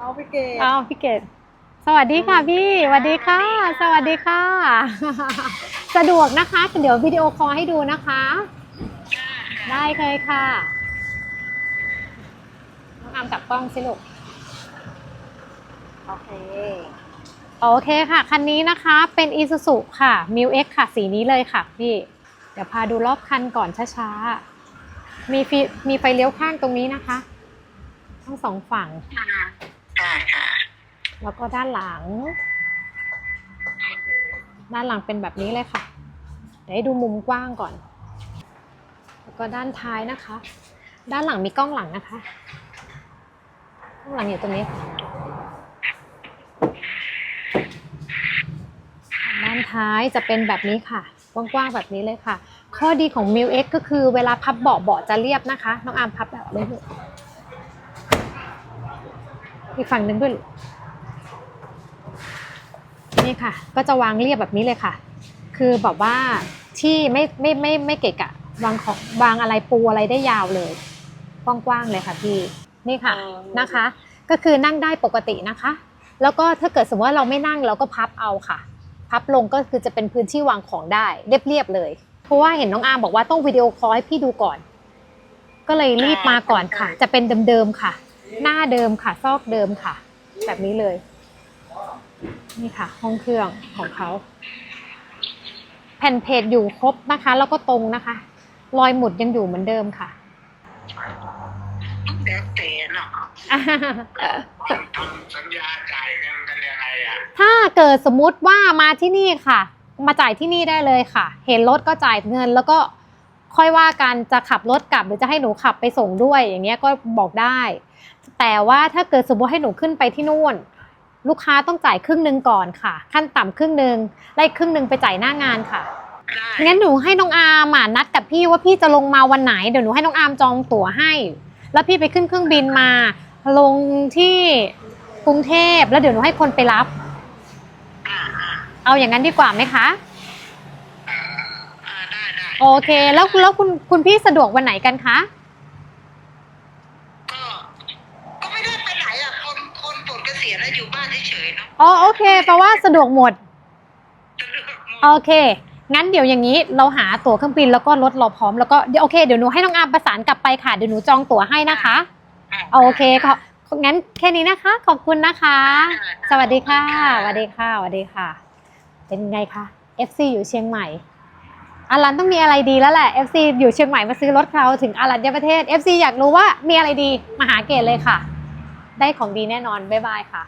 เอาพี่เกดเอาพี่เกดสวัสดีค่ะพี่สวัสดีค่ะ สวัสดีค่ะ สะดวกนะคะ เดี๋ยววิดีโอคอลให้ดูนะคะ ได้เลยค่ะน้องอามกลับกล้องสิลูกโอเคโอเคค่ะ คันนี้นะคะเป็น i s u z u ค่ะ m i l X ค่ะ สีนี้เลยค่ะพี่ เดี๋ยวพาดูรอบคันก่อนช้าๆ มีฟีมีไฟเลี้ยวข้างตรงนี้นะคะ ทั้งสองฝั่ง ค่ะ แล้วก็ด้านหลัง ด้านหลังเป็นแบบนี้เลยค่ะเดี๋ยวให้ดูมุมกว้างก่อน แล้วก็ด้านท้ายนะคะ ด้านหลังมีกล้องหลังนะคะกล้องหลังอยู่ตรงนี้ด้านท้ายจะเป็นแบบนี้ค่ะ กว้างๆแบบนี้เลยค่ะ ข้อดีของ m i l X ก็คือเวลาพับเบาะเบาะจะเรียบนะคะ น้องอามพับแบบนี้ลูก อีกฝั่งหนึ่งด้วยลูกนี่ค่ะ ก็จะวางเรียบแบบนี้เลยค่ะ คือแบบว่าที่ไม่ไม่ไม่ไม่เกะกะวางของวางอะไรปูอะไรได้ยาวเลยกว้างๆเลยค่ะพี่นี่ค่ะนะคะ ก็คือนั่งได้ปกตินะคะ แล้วก็ถ้าเกิดสมมติว่าเราไม่นั่งเราก็พับเอาค่ะ พับลงก็คือจะเป็นพื้นที่วางของได้เรียบๆเลย เพราะว่าเห็นน้องอาร์มบอกว่าต้องวิดีโอคอลให้พี่ดูก่อน ก็เลยรีบมาก่อนค่ะ จะเป็นเดิมๆค่ะ หน้าเดิมค่ะ ซอกเดิมค่ะ แบบนี้เลย นี่ค่ะ ห้องเครื่องของเขา แผ่นเพจอยู่ครบนะคะ แล้วก็ตรงนะคะ รอยหมุดยังอยู่เหมือนเดิมค่ะแล้วแต่เนาะทำสัญญาจ่ายเงินกันยังไงอะถ้าเกิดสมมุติว่ามาที่นี่ค่ะ มาจ่ายที่นี่ได้เลยค่ะ เห็นรถก็จ่ายเงินแล้วก็ ค่อยว่ากันจะขับรถกลับหรือจะให้หนูขับไปส่งด้วยอย่างเงี้ยก็บอกได้ แต่ว่าถ้าเกิดสมมติให้หนูขึ้นไปที่นู่น ลูกค้าต้องจ่ายครึ่งหนึ่งก่อนค่ะ ขั้นต่ำครึ่งหนึ่งได้ครึ่งหนึ่งไปจ่ายหน้างานค่ะได้งั้นหนูให้น้องอาร์มอะนัดกับพี่ว่าพี่จะลงมาวันไหนเดี๋ยวหนูให้น้องอาร์มจองตั๋วให้ แล้วพี่ไปขึ้นเครื่องบินมา ลงที่กรุงเทพแล้วเดี๋ยวหนูให้คนไปรับอ่าอ่าเอาอย่างนั้นดีกว่าไหมคะอ่าอ่าได้ได้ โอเค แล้วแล้วคุณคุณพี่สะดวกวันไหนกันคะ ก็ก็ไม่ได้ไปไหนอะคนคนปลดเกษียณแล้วอยู่บ้านเฉยๆเนาะอ๋อโอเคแปลว่าสะดวกหมด สะดวกหมดโอเค งั้นเดี๋ยวอย่างนี้เราหาตั๋วเครื่องบินแล้วก็รถเราพร้อมแล้วก็เดี๋ยวโอเคเดี๋ยวหนูให้น้องอาร์มประสานกลับไปค่ะเดี๋ยวหนูจองตั๋วให้นะคะโอเคค่ะงั้นแค่นี้นะคะ ขอบคุณนะคะ สวัสดีค่ะสวัสดีค่ะสวัสดีค่ะ เป็นไงคะ FC อยู่เชียงใหม่ อารันต้องมีอะไรดีแล้วแหละ FC อยู่เชียงใหม่มาซื้อรถเขาถึงอารันยประเทศ FC อยากรู้ว่ามีอะไรดีมาหาเกตเลยค่ะ ได้ของดีแน่นอนบ๊ายบายค่ะ